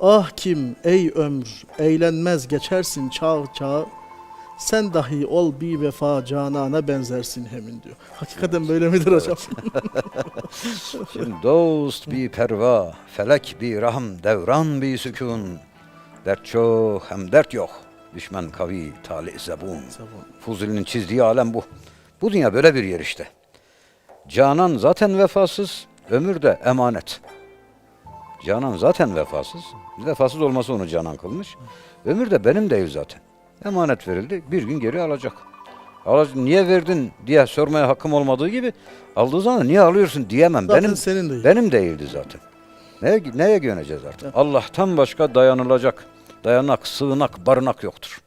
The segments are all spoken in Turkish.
Ah kim ey ömür eğlenmez geçersin çağ çağ sen dahi ol bir vefa canana benzersin hemin diyor. Hakikaten böyle midir hocam? Şimdi dost bir perva, felek bir rahm, devran bir sükun. Dert çok hem dert yok. Düşman kavi, tali zebun. Fuzuli'nin çizdiği alem bu. Bu dünya böyle bir yer işte. Canan zaten vefasız, ömür de emanet. Canan zaten vefasız. Vefasız olması onu canan kılmış. Ömür de benim değil zaten. Emanet verildi, bir gün geri alacak. Niye verdin diye sormaya hakkım olmadığı gibi aldığı zaman niye alıyorsun diyemem. Zaten benim senin değil. benim değildi zaten. Neye, neye güveneceğiz artık? Allah'tan başka dayanılacak dayanak, sığınak, barınak yoktur.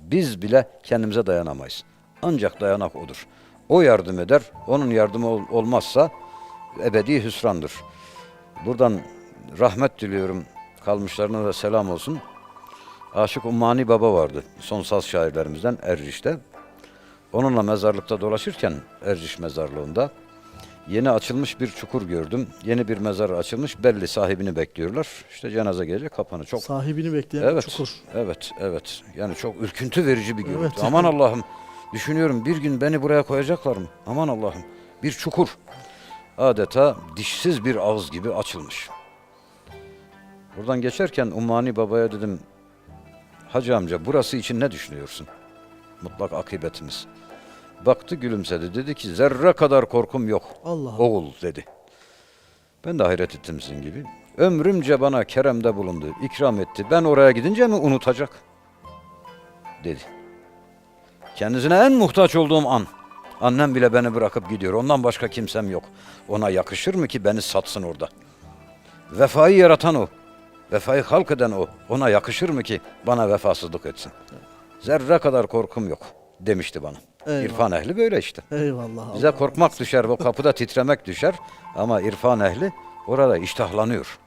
Biz bile kendimize dayanamayız. Ancak dayanak odur. O yardım eder, onun yardımı ol- olmazsa ebedi hüsrandır. Buradan rahmet diliyorum. Kalmışlarına da selam olsun. Aşık Ummani Baba vardı. Son saz şairlerimizden Erciş'te. Onunla mezarlıkta dolaşırken Erciş mezarlığında yeni açılmış bir çukur gördüm. Yeni bir mezar açılmış. Belli sahibini bekliyorlar. İşte cenaze gelecek kapanı çok Sahibini bekleyen Evet. çukur. Evet, evet. Yani çok ürküntü verici bir görüntü. Evet. Aman Allah'ım. Düşünüyorum bir gün beni buraya koyacaklar mı? Aman Allah'ım. Bir çukur. Adeta dişsiz bir ağız gibi açılmış. Buradan geçerken Ummani Baba'ya dedim, Hacı amca burası için ne düşünüyorsun? Mutlak akıbetimiz. Baktı gülümsedi. Dedi ki zerre kadar korkum yok. Allah. Oğul dedi. Ben de hayret ettim sizin gibi. Ömrümce bana keremde bulundu, ikram etti. Ben oraya gidince mi unutacak? Dedi. Kendisine en muhtaç olduğum an. Annem bile beni bırakıp gidiyor. Ondan başka kimsem yok. Ona yakışır mı ki beni satsın orada? Vefayı yaratan o. Vefayı halk eden o. Ona yakışır mı ki bana vefasızlık etsin? Zerre kadar korkum yok demişti bana. Eyvallah. İrfan ehli böyle işte. Eyvallah. Bize Allah korkmak düşer, bu kapıda titremek düşer ama irfan ehli orada iştahlanıyor.